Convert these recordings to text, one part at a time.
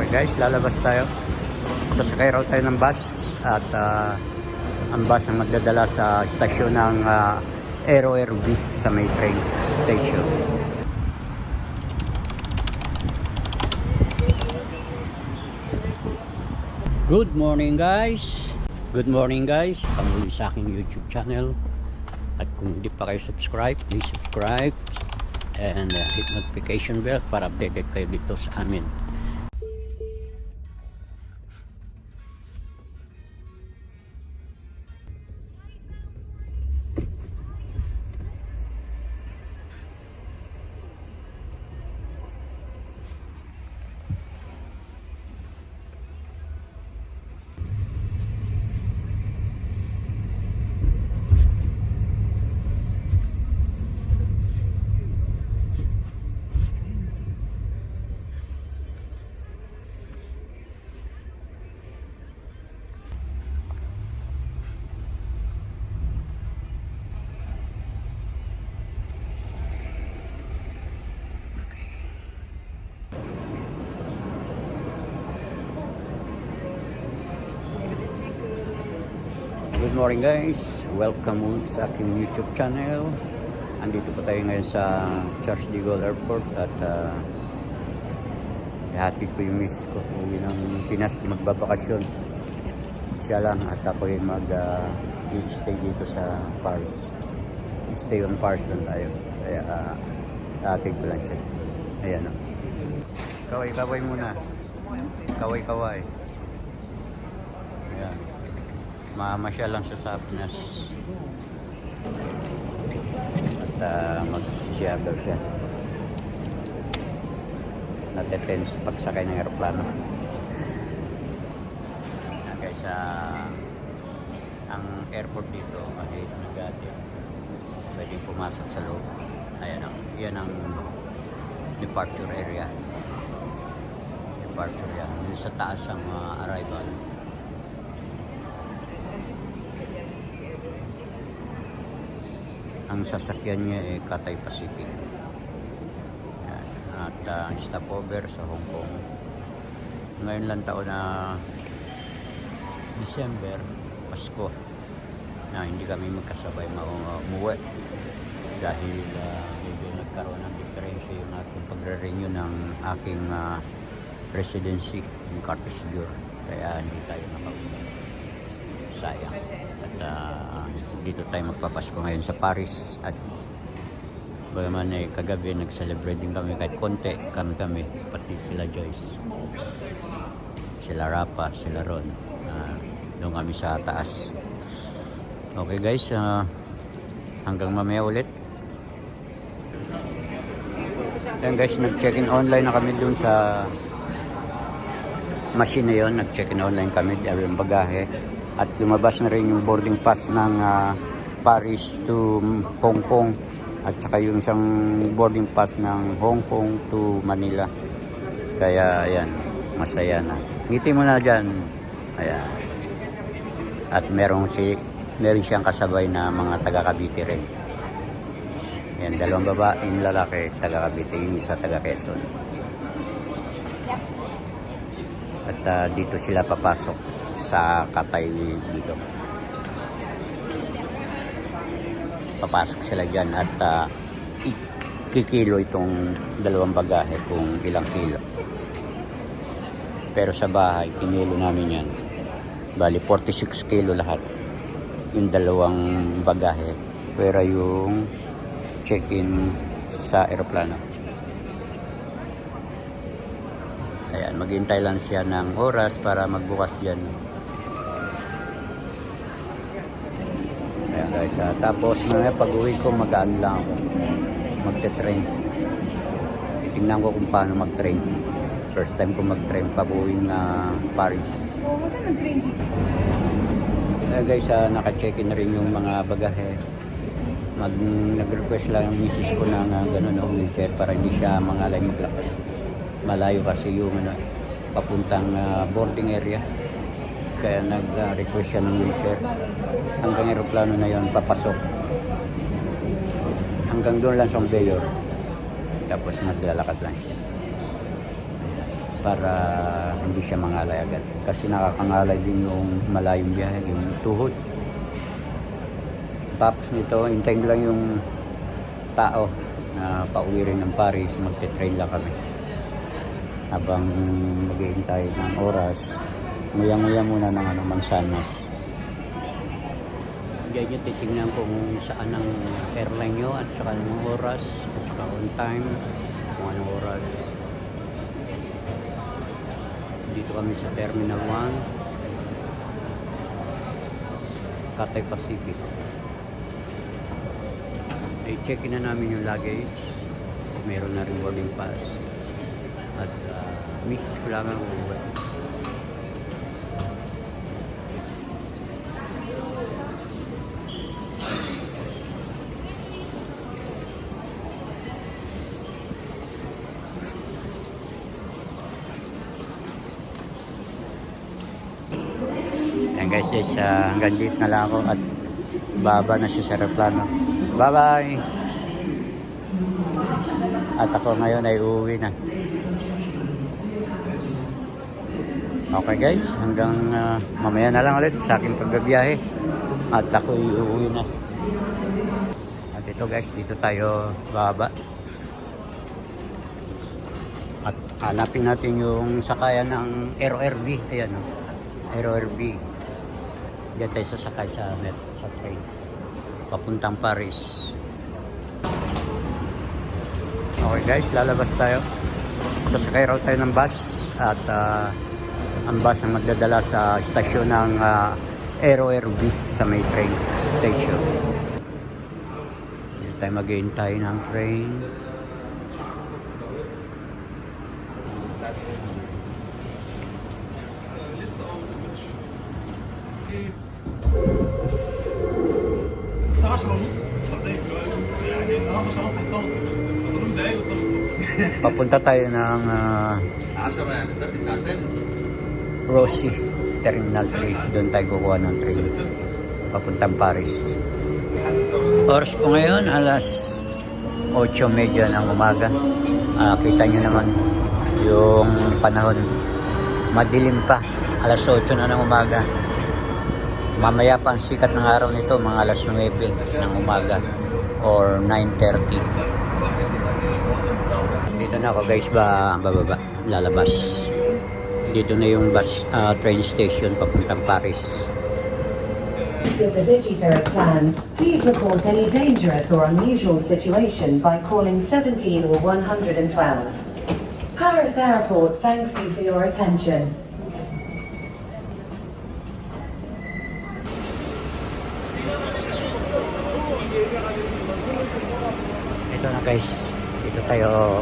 Okay guys, lalabas tayo. Sasakay raw tayo ng bus at ah, ang bus ang magdadala sa stasyon ng uh, Aero RV sa may train station. Good morning guys! Good morning guys! Pamuli sa aking YouTube channel. At kung hindi pa kayo subscribe, please subscribe and uh, hit notification bell para updated kayo dito sa amin. Good morning guys! Welcome ulit sa aking YouTube channel. Andito po tayo ngayon sa Charles de Gaulle Airport at uh, happy ko yung miss ko. Uwi ng Pinas, magbabakasyon. Siya lang at ako yung mag uh, stay dito sa Paris. Stay on Paris lang tayo. Kaya uh, ating ko lang siya. Ayan o. Kaway-kaway muna. Kaway-kaway. Ayan. Mamasyal lang siya sa Pinas. At uh, mag-share daw siya. Natetense pagsakay ng aeroplano. Ayan guys, ah, ang airport dito, kahit nagati, pwede pumasok sa loob. Ayan ang, yan ang departure area. Departure yan. Yun sa taas ang ah, arrival. Ang sasakyan niya ay Cathay Pacific. Yan. At uh, stopover sa Hong Kong. Ngayon lang taon na December, Pasko, na hindi kami magkasabay mauwi dahil uh, medyo nagkaroon ng diferensya yung aking pagre-renew ng aking uh, residency yung Jur. Kaya hindi tayo nakauwi. Sayang. At uh, dito tayo magpapasko ngayon sa Paris at bagaman eh kagabi nag-celebrate din kami kahit konti. Kami kami pati sila Joyce. Sila Rapa sila Ron. Uh, doon kami sa taas. Okay guys uh, hanggang mamaya ulit. Yan guys nag-check in online na kami doon sa machine na yun. Nag-check in online kami yung bagahe at lumabas na rin yung boarding pass ng ah, Paris to Hong Kong. At saka yung isang boarding pass ng Hong Kong to Manila. Kaya ayan masaya na. Ngiti mo na dyan. Ayan. At merong si meron siyang kasabay na mga taga Cavite rin. Yan dalawang babaeng lalaki taga Cavite yung isa taga Quezon at ah, dito sila papasok sa Katay dito. Papasok sila dyan at uh, kikilo itong dalawang bagahe kung ilang kilo. Pero sa bahay, pinilo namin yan. Bali, 46 kilo lahat. Yung dalawang bagahe. Pero yung check-in sa aeroplano. Ayan, maghintay lang siya ng oras para magbukas dyan. Guys, ah, tapos mga pag uwi ko magaan lang ako. Magte-train. Titingnan ko kung paano mag-train. First time ko mag-train pa buwing na Paris. Oo, saan nag-train dito? Ayan guys, ah, naka-check-in na rin yung mga bagahe. Mag, nag-request lang yung misis ko ng uh, gano'n na wheelchair para hindi siya mangalay maglakad. Malayo kasi yung ano, papuntang ah, boarding area. Kaya nag-request siya ng wheelchair. Hanggang aeroplano na yon papasok. Hanggang doon lang sa Bayor. Tapos maglalakad lang siya. para hindi siya mangalay agad. Kasi nakakangalay din yung malayong biyahe, yung tuhod. Tapos nito, hintayin lang yung tao na pauwi rin ng Paris, magte-train lang kami. Habang maghihintay ng oras, nguya-nguya muna ng ano, mansanas. Diyan nyo titignan kung saan ang airline nyo at saka anong oras at saka on time kung anong oras. Dito kami sa Terminal 1 Cathay Pacific. I-check-in na namin yung luggage. Meron na rin boarding pass. At uh, mix ko lang ang uwi. Yan guys, guys uh, hanggang dito na lang ako at baba na siya sa aeroplano. Bye-bye! At ako ngayon ay uuwi na. Okay guys, hanggang ah, mamaya na lang ulit sa aking pagbabiyahe. At ako ay uuwi na. At ito guys, dito tayo baba. At hanapin natin yung sakayan ng Aero RB. Ayan o. Aero RB. Diyan tayo sasakay sa net, sa train. Papuntang Paris. Okay guys, lalabas tayo. Sasakay raw tayo ng bus at ah, ang bus ang magdadala sa stasyon ng ah, Aero RB sa may train station. Dito tayo maghihintay ng train. 10 ونص في السعودية دلوقتي يعني النهارده خلاص هيصوت فاضل دقايق وصوت Papunta tayo ng ah, 10 يعني فرق ساعتين Roissy Terminal 3. Doon tayo kukuha ng train. Papuntang Paris. Oras po ngayon, alas 8.30 ng umaga. Ah, kita nyo naman yung panahon. Madilim pa. Alas 8 na ng umaga. Mamaya pa ang sikat ng araw nito, mga alas 9 ng umaga or 9.30. Dito na ako guys ba bababa, lalabas. Dito na yung bus ah, train station papuntang Paris. Please report any dangerous or unusual situation by calling 17 or 112. Paris Airport thanks you for your attention. Ito na guys, dito tayo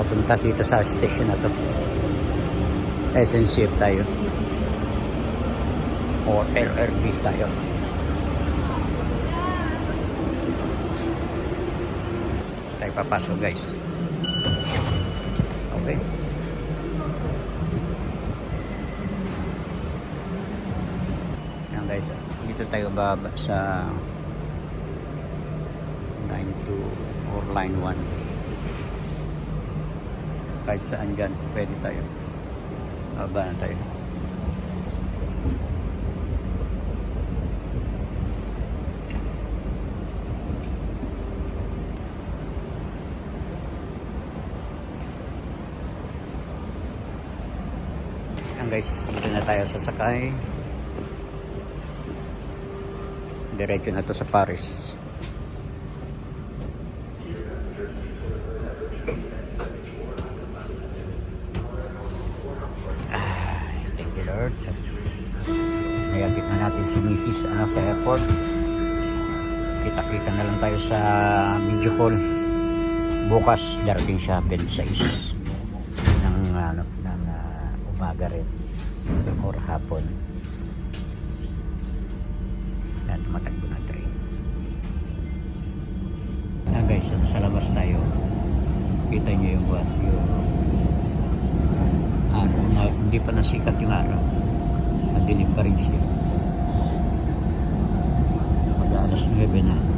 papunta dito sa station na to. SNCF tayo. O LRB tayo. Tayo papasok guys. Okay. Yan guys, dito tayo baba sa line 2 or line 1 kahit saan dyan pwede tayo baba na tayo guys, dito na tayo sasakay. Diretso na to sa Paris. Si Mrs. Ano, sa airport. Kita-kita na lang tayo sa video call. Bukas darating siya 26 ng ano ng ah, umaga rin or hapon. Yan, tumatakbo na train. Na guys, sa labas tayo. Kita niyo yung what, yung araw na hindi pa nasikat yung araw. Madilim pa rin siya. Alas 9 na.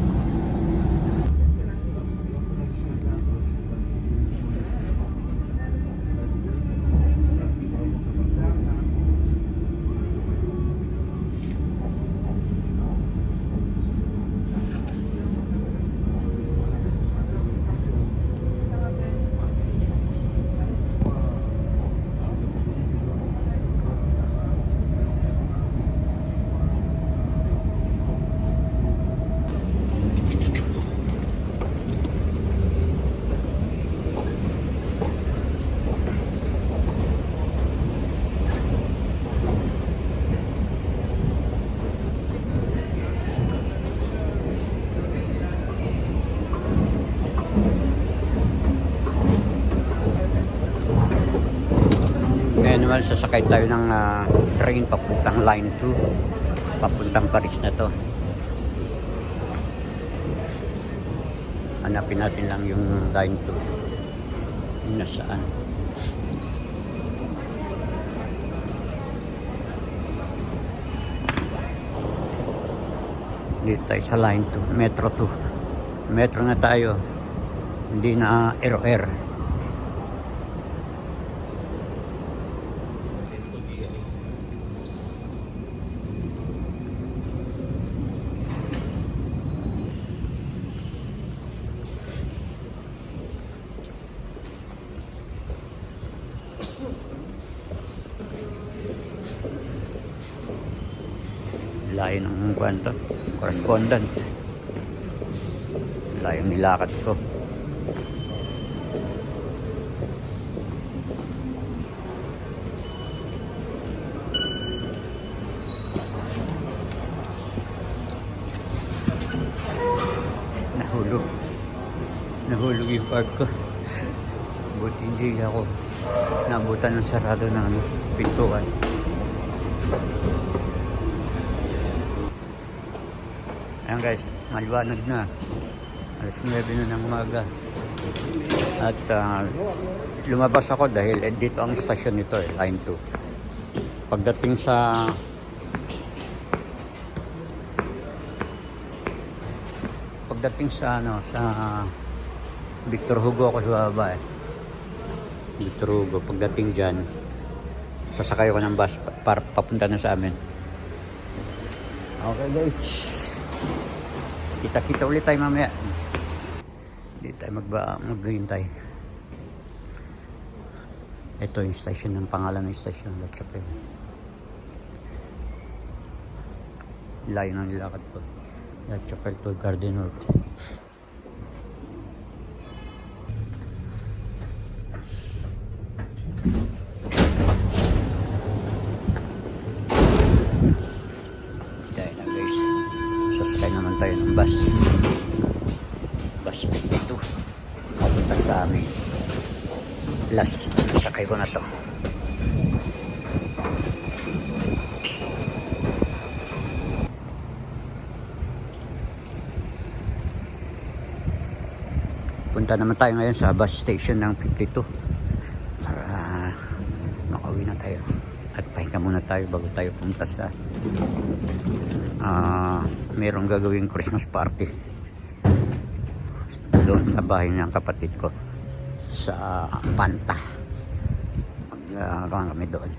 Naman sasakay tayo ng ah, train papuntang line 2 papuntang Paris na to. Hanapin natin lang yung line 2 yung nasaan. Dito tayo sa line 2 metro 2 metro na tayo. Hindi na air ng kwento. Correspondent. Layo nilakad ko. Nahulog. Nahulog yung card ko. Buti hindi ako nabutan ng sarado ng pintuan Ayan guys, maliwanag na. Alas 9 na ng umaga. At ah, lumabas ako dahil eh, dito ang stasyon nito eh, line 2. Pagdating sa pagdating sa ano sa Victor Hugo ako sa baba eh. Victor Hugo pagdating diyan sasakay ako ng bus pa- para papunta na sa amin. Okay guys. Kita-kita ulit tayo mamaya. Hindi tayo magba maghihintay. Ito yung station ng pangalan ng station, La Chapelle. Layo ng nilakad ko. La Chapelle to Garden North. Tayo ng bus. Bus 52. Papunta sa amin. Last. Sakay ko na to. Punta naman tayo ngayon sa bus station ng 52 para makauwi na tayo at pahinga muna tayo bago tayo punta sa ah merong gagawing Christmas party doon sa bahay ng kapatid ko sa Panta. Mag uh, kami doon.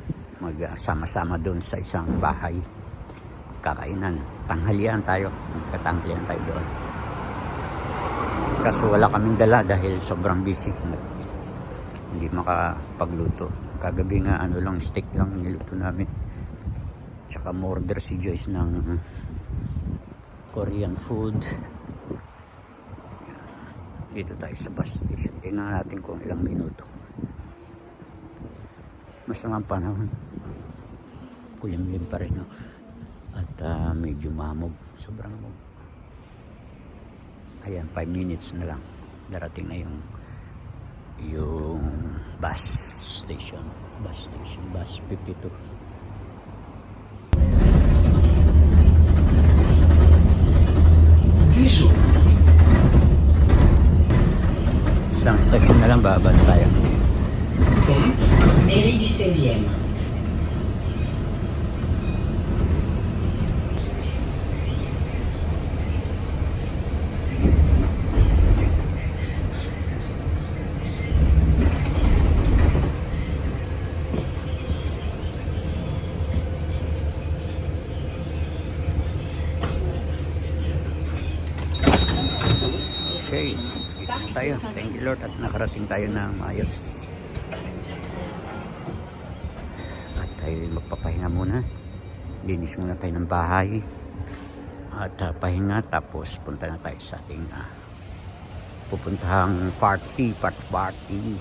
Magsama-sama doon sa isang bahay. Kakainan. Tanghalian tayo. Magkatanghalian tayo doon. Kaso wala kaming dala dahil sobrang busy. Hindi makapagluto. Kagabi nga ano lang steak lang niluto namin tsaka order si Joyce ng Korean food. Dito tayo sa bus station. Tingnan natin kung ilang minuto. Masama ang panahon. Kulimlim pa rin no? at ah, medyo mamog. Sobrang mamog. Ayan 5 minutes na lang. Darating na yung yung bus station. Bus station bus 52 16e. okay. Tayo. Thank you Lord at nakarating tayo na maayos tayo magpapahinga muna. Linis muna tayo ng bahay. At ah, pahinga tapos punta na tayo sa ating ah, pupuntahang party part party